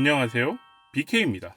안녕하세요. BK입니다.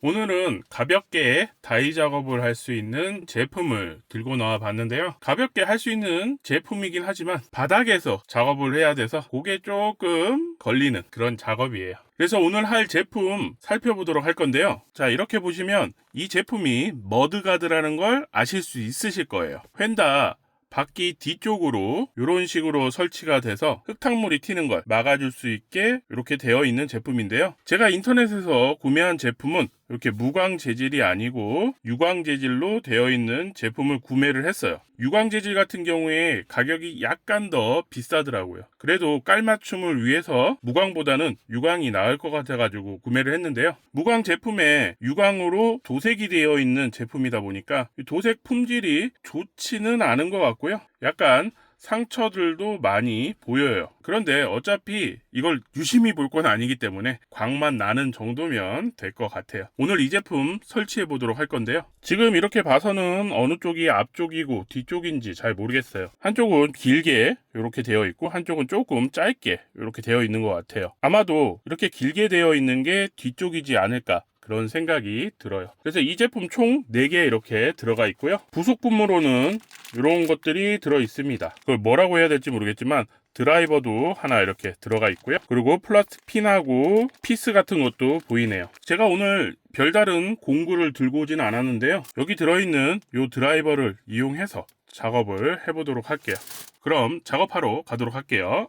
오늘은 가볍게 다이 작업을 할 수 있는 제품을 들고 나와 봤는데요. 가볍게 할 수 있는 제품이긴 하지만 바닥에서 작업을 해야 돼서 그게 조금 걸리는 그런 작업이에요. 그래서 오늘 할 제품 살펴보도록 할 건데요. 자, 이렇게 보시면 이 제품이 머드가드라는 걸 아실 수 있으실 거예요. 휀다 바퀴 뒤쪽으로 이런 식으로 설치가 돼서 흙탕물이 튀는 걸 막아줄 수 있게 이렇게 되어 있는 제품인데요. 제가 인터넷에서 구매한 제품은 이렇게 무광 재질이 아니고 유광 재질로 되어 있는 제품을 구매를 했어요. 유광 재질 같은 경우에 가격이 약간 더 비싸더라고요. 그래도 깔맞춤을 위해서 무광보다는 유광이 나을 것 같아가지고 구매를 했는데요. 무광 제품에 유광으로 도색이 되어 있는 제품이다 보니까 이 도색 품질이 좋지는 않은 것 같고요. 약간 상처들도 많이 보여요. 그런데 어차피 이걸 유심히 볼 건 아니기 때문에 광만 나는 정도면 될 것 같아요. 오늘 이 제품 설치해 보도록 할 건데요. 지금 이렇게 봐서는 어느 쪽이 앞쪽이고 뒤쪽인지 잘 모르겠어요. 한쪽은 길게 이렇게 되어 있고 한쪽은 조금 짧게 이렇게 되어 있는 것 같아요. 아마도 이렇게 길게 되어 있는 게 뒤쪽이지 않을까 그런 생각이 들어요. 그래서 이 제품 총 4개 이렇게 들어가 있고요. 부속품으로는 이런 것들이 들어 있습니다. 그걸 뭐라고 해야 될지 모르겠지만 드라이버도 하나 이렇게 들어가 있고요. 그리고 플라스틱 핀하고 피스 같은 것도 보이네요. 제가 오늘 별다른 공구를 들고 오진 않았는데요. 여기 들어있는 이 드라이버를 이용해서 작업을 해보도록 할게요. 그럼 작업하러 가도록 할게요.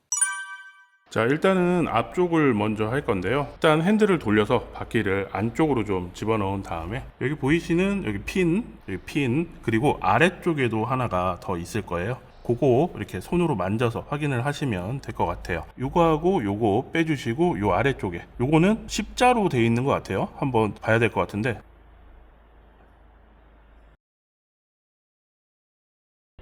자 일단은 앞쪽을 먼저 할 건데요. 일단 핸들을 돌려서 바퀴를 안쪽으로 좀 집어넣은 다음에 여기 보이시는 여기 핀 여기 핀 그리고 아래쪽에도 하나가 더 있을 거예요. 그거 이렇게 손으로 만져서 확인을 하시면 될 것 같아요. 요거하고 요거 빼주시고 요 아래쪽에. 요거는 십자로 돼 있는 것 같아요. 한번 봐야 될 것 같은데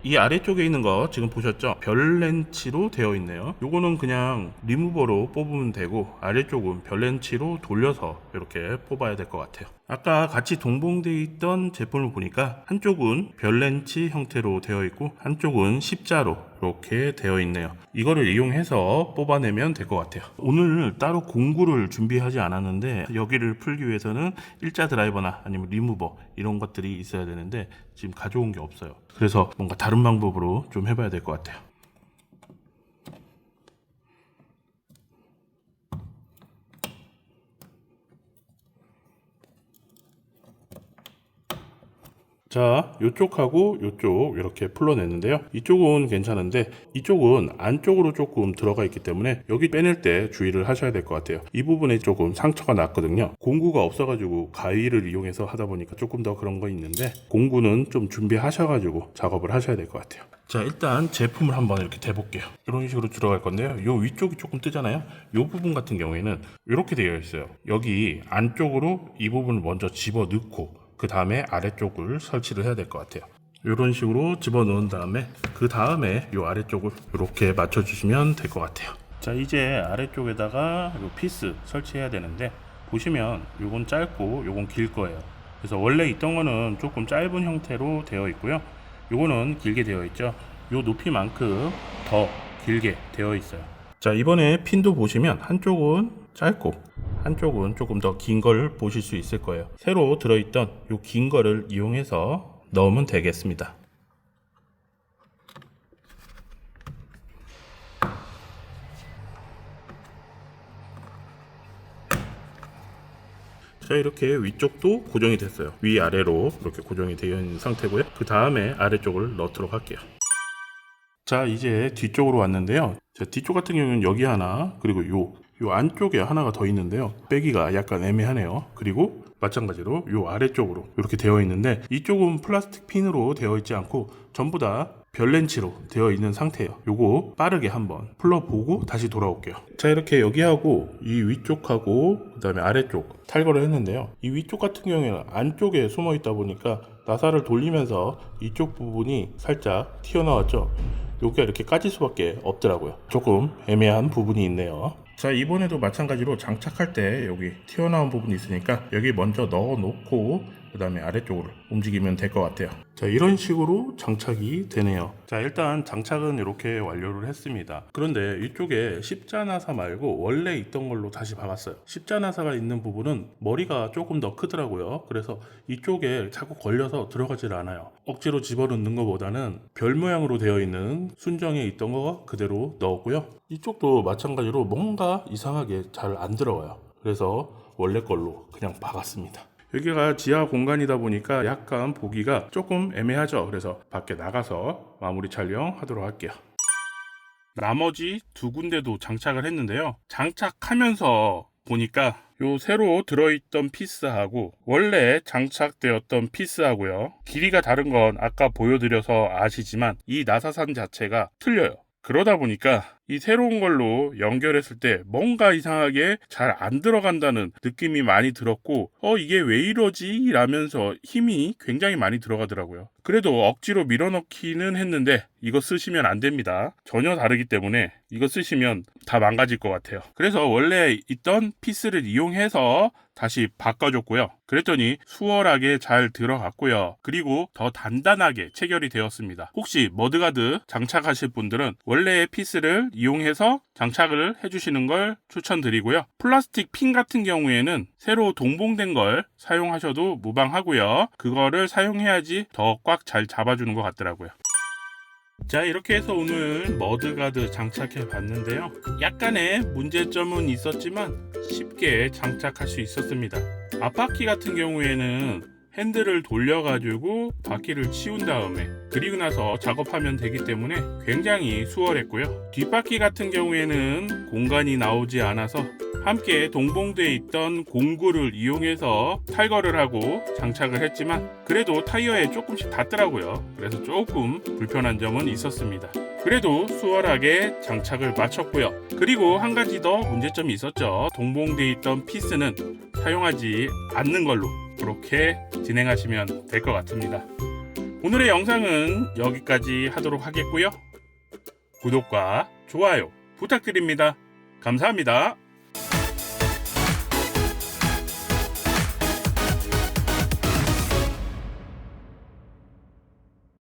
이 아래쪽에 있는 거 지금 보셨죠? 별 렌치로 되어 있네요. 요거는 그냥 리무버로 뽑으면 되고 아래쪽은 별 렌치로 돌려서 이렇게 뽑아야 될 것 같아요. 아까 같이 동봉되어 있던 제품을 보니까 한쪽은 별 렌치 형태로 되어 있고 한쪽은 십자로 이렇게 되어 있네요. 이거를 이용해서 뽑아내면 될 것 같아요. 오늘 따로 공구를 준비하지 않았는데 여기를 풀기 위해서는 일자 드라이버나 아니면 리무버 이런 것들이 있어야 되는데 지금 가져온 게 없어요. 그래서 뭔가 다른 방법으로 좀 해봐야 될 것 같아요. 자, 이쪽하고 이쪽 이렇게 풀러냈는데요. 이쪽은 괜찮은데 이쪽은 안쪽으로 조금 들어가 있기 때문에 여기 빼낼 때 주의를 하셔야 될 것 같아요. 이 부분에 조금 상처가 났거든요. 공구가 없어가지고 가위를 이용해서 하다 보니까 조금 더 그런 거 있는데 공구는 좀 준비하셔가지고 작업을 하셔야 될 것 같아요. 자, 일단 제품을 한번 이렇게 대볼게요. 이런 식으로 들어갈 건데요. 요 위쪽이 조금 뜨잖아요. 요 부분 같은 경우에는 이렇게 되어 있어요. 여기 안쪽으로 이 부분을 먼저 집어 넣고 그 다음에 아래쪽을 설치를 해야 될 것 같아요. 이런 식으로 집어넣은 다음에 그 다음에 이 아래쪽을 이렇게 맞춰주시면 될 것 같아요. 자 이제 아래쪽에다가 이 피스 설치해야 되는데 보시면 요건 짧고 요건 길 거예요. 그래서 원래 있던 거는 조금 짧은 형태로 되어 있고요. 요거는 길게 되어 있죠. 요 높이만큼 더 길게 되어 있어요. 자 이번에 핀도 보시면 한쪽은 짧고 한쪽은 조금 더 긴 걸 보실 수 있을 거예요. 새로 들어있던 요긴 거를 이용해서 넣으면 되겠습니다. 자 이렇게 위쪽도 고정이 됐어요. 위 아래로 이렇게 고정이 되어 있는 상태고요. 그 다음에 아래쪽을 넣도록 할게요. 자 이제 뒤쪽으로 왔는데요. 자, 뒤쪽 같은 경우는 여기 하나 그리고 요, 요 안쪽에 하나가 더 있는데요. 빼기가 약간 애매하네요. 그리고 마찬가지로 요 아래쪽으로 이렇게 되어 있는데 이쪽은 플라스틱 핀으로 되어 있지 않고 전부 다 별렌치로 되어 있는 상태예요. 요거 빠르게 한번 풀러보고 다시 돌아올게요. 자 이렇게 여기하고 이 위쪽하고 그 다음에 아래쪽 탈거를 했는데요. 이 위쪽 같은 경우에는 안쪽에 숨어 있다 보니까 나사를 돌리면서 이쪽 부분이 살짝 튀어나왔죠. 여기가 이렇게 까질 수밖에 없더라고요. 조금 애매한 부분이 있네요. 자 이번에도 마찬가지로 장착할 때 여기 튀어나온 부분이 있으니까 여기 먼저 넣어 놓고 그 그 다음에 아래쪽으로 움직이면 될 것 같아요. 자, 이런 식으로 장착이 되네요. 자, 일단 장착은 이렇게 완료를 했습니다. 그런데 이쪽에 십자나사 말고 원래 있던 걸로 다시 박았어요. 십자나사가 있는 부분은 머리가 조금 더 크더라고요. 그래서 이쪽에 자꾸 걸려서 들어가질 않아요. 억지로 집어넣는 것보다는 별 모양으로 되어 있는 순정에 있던 거 그대로 넣었고요. 이쪽도 마찬가지로 뭔가 이상하게 잘 안 들어와요. 그래서 원래 걸로 그냥 박았습니다. 여기가 지하 공간이다 보니까 약간 보기가 조금 애매하죠. 그래서 밖에 나가서 마무리 촬영하도록 할게요. 나머지 두 군데도 장착을 했는데요. 장착하면서 보니까 요 새로 들어있던 피스하고 원래 장착되었던 피스하고요. 길이가 다른 건 아까 보여드려서 아시지만 이 나사산 자체가 틀려요. 그러다 보니까 이 새로운 걸로 연결했을 때 뭔가 이상하게 잘 안 들어간다는 느낌이 많이 들었고 어 이게 왜 이러지? 라면서 힘이 굉장히 많이 들어가더라고요. 그래도 억지로 밀어넣기는 했는데 이거 쓰시면 안 됩니다. 전혀 다르기 때문에 이거 쓰시면 다 망가질 것 같아요. 그래서 원래 있던 피스를 이용해서 다시 바꿔줬고요. 그랬더니 수월하게 잘 들어갔고요. 그리고 더 단단하게 체결이 되었습니다. 혹시 머드가드 장착하실 분들은 원래의 피스를 이용해서 장착을 해주시는 걸 추천드리고요. 플라스틱 핀 같은 경우에는 새로 동봉된 걸 사용하셔도 무방하고요. 그거를 사용해야지 더 꽉 잘 잡아주는 것 같더라고요. 자 이렇게 해서 오늘 머드가드 장착해 봤는데요 약간의 문제점은 있었지만 쉽게 장착할 수 있었습니다 앞바퀴 같은 경우에는 핸들을 돌려가지고 바퀴를 치운 다음에 그리고 나서 작업하면 되기 때문에 굉장히 수월했고요 뒷바퀴 같은 경우에는 공간이 나오지 않아서 함께 동봉되어 있던 공구를 이용해서 탈거를 하고 장착을 했지만 그래도 타이어에 조금씩 닿더라고요. 그래서 조금 불편한 점은 있었습니다. 그래도 수월하게 장착을 마쳤고요. 그리고 한 가지 더 문제점이 있었죠. 동봉되어 있던 피스는 사용하지 않는 걸로 그렇게 진행하시면 될 것 같습니다. 오늘의 영상은 여기까지 하도록 하겠고요. 구독과 좋아요 부탁드립니다. 감사합니다.